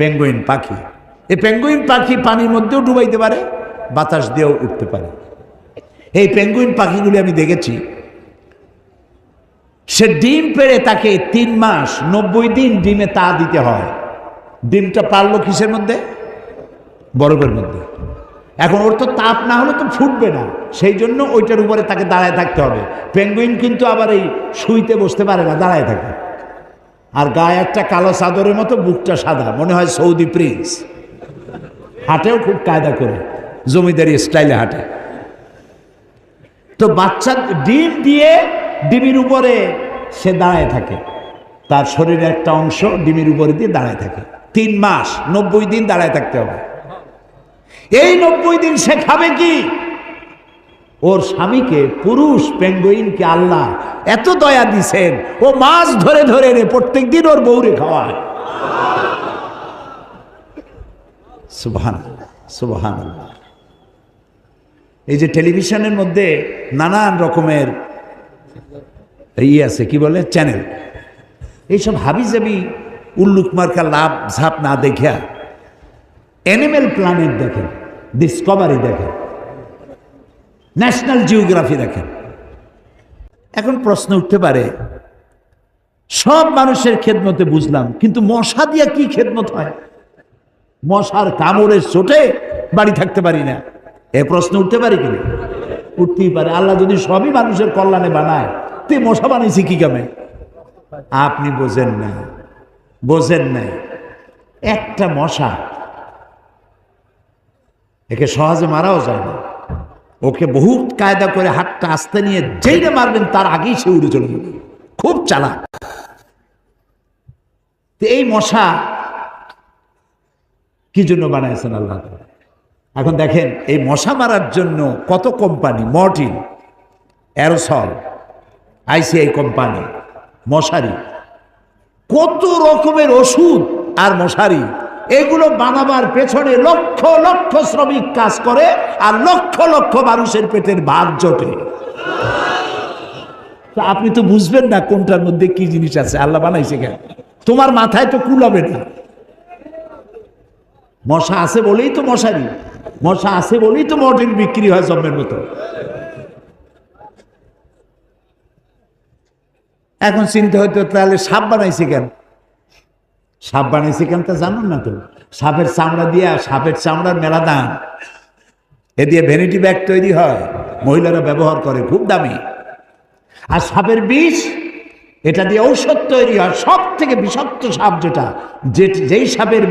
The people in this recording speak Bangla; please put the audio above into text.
পেঙ্গুইন পাখি। এই পেঙ্গুইন পাখি পানির মধ্যেও ডুবাইতে পারে, বাতাস দিয়েও উঠতে পারে। এই পেঙ্গুইন পাখিগুলি আমি দেখেছি। সে ডিম পেড়ে তাকে তিন মাস নব্বই দিন ডিমে তা দিতে হয়। ডিমটা পারল কিসের মধ্যে? বরফের মধ্যে। এখন ওর তো তাপ না হলে তো ফুটবে না। সেই জন্য ওইটার উপরে তাকে দাঁড়ায় থাকতে হবে। পেঙ্গুইন কিন্তু আবার এই শুইতে বসতে পারে না, দাঁড়ায় থাকে। আর গায়ে একটা কালো চাদরের মতো বুকটা সাদা, মনে হয় সৌদি প্রিন্স। হাটেও খুব কায়দা করে, জমিদারি স্টাইলে হাঁটে। তো বাচ্চা ডিম দিয়ে ডিমের উপরে সে দাঁড়ায় থাকে। তার শরীরের একটা অংশ ডিমের উপরে দিয়ে দাঁড়ায় থাকে। তিন মাস, নব্বই দিন দাঁড়ায় থাকতে হবে। এই নব্বই দিন সে খাবে কি? ওর স্বামীকে, পুরুষ পেঙ্গুইনকে আল্লাহ এত দয়া দিছেন, ও মাছ ধরে ধরে রে প্রত্যেক দিন ওর বউরে খাওয়ায়। সুবহান সুবহান এই যে টেলিভিশনের মধ্যে নানান রকমের ই আছে, কি বলে? চ্যানেল। এইসব হাবিজাবি উল্লুক মার্কা লাভ ঝাপ না দেখিয়া অ্যানিমেল প্ল্যানেট দেখেন ডিসকভারি দেখেন। ন্যাশনাল জিওগ্রাফি দেখেন। এখন প্রশ্ন উঠতে পারে, সব মানুষের খেদমতে বুঝলাম, কিন্তু মশা দিয়া কি খেদমত হয়? মশার কামড়ের চোটে বাড়ি থাকতে পারি না। এ প্রশ্ন উঠতে পারে কিনা উঠতেই পারে। আল্লাহ যদি সবই মানুষের কল্যাণে বানায়, তে মশা বানিয়েছি কি কামে? আপনি বোঝেন না, বোঝেন নাই একটা মশা, একে সহজে মারাও যায় না। ওকে বহু কায়দা করে হাতটা আস্তে নিয়ে যেইটা মারবেন, তার আগেই সে উড়ে চলে যাবে। খুব চালাক। এই মশা কি জন্য বানাইছেন আল্লাহ? এখন দেখেন, এই মশা মারার জন্য কত company? Mortein, aerosol, ICI company, মশারি, কত রকমের ওষুধ আর মশারি এগুলো বানাবার পেছনে লক্ষ লক্ষ শ্রমিক কাজ করে আর লক্ষ লক্ষ মানুষের পেটের ভাত জটে। আপনি তো বুঝবেন না কোনটার মধ্যে কি জিনিস আছে। আল্লাহ বানাইছে কেন? তোমার মাথায় তো কুলাবে না। মশা আছে বলেই তো মশারি। মশা আছে বলেই তো মর্টিন বিক্রি হয় জন্মের মতো। এখন চিন্তা হয়তো তাহলে সাপ বানাইছে কেন? সাপ বানাইছে কেন তা জানুন না তো? সাপের চামড়া দিয়া সাপের চামড়ার মেলা দাম। এ দিয়ে ভ্যানিটি ব্যাগ তৈরি হয়, মহিলারা ব্যবহার করে, খুব দামি। আর সাপের বিষ, এটা দিয়ে ঔষধ তৈরি হয় সব থেকে বিষাক্ত সাপ যেটা, যে যেই সাপের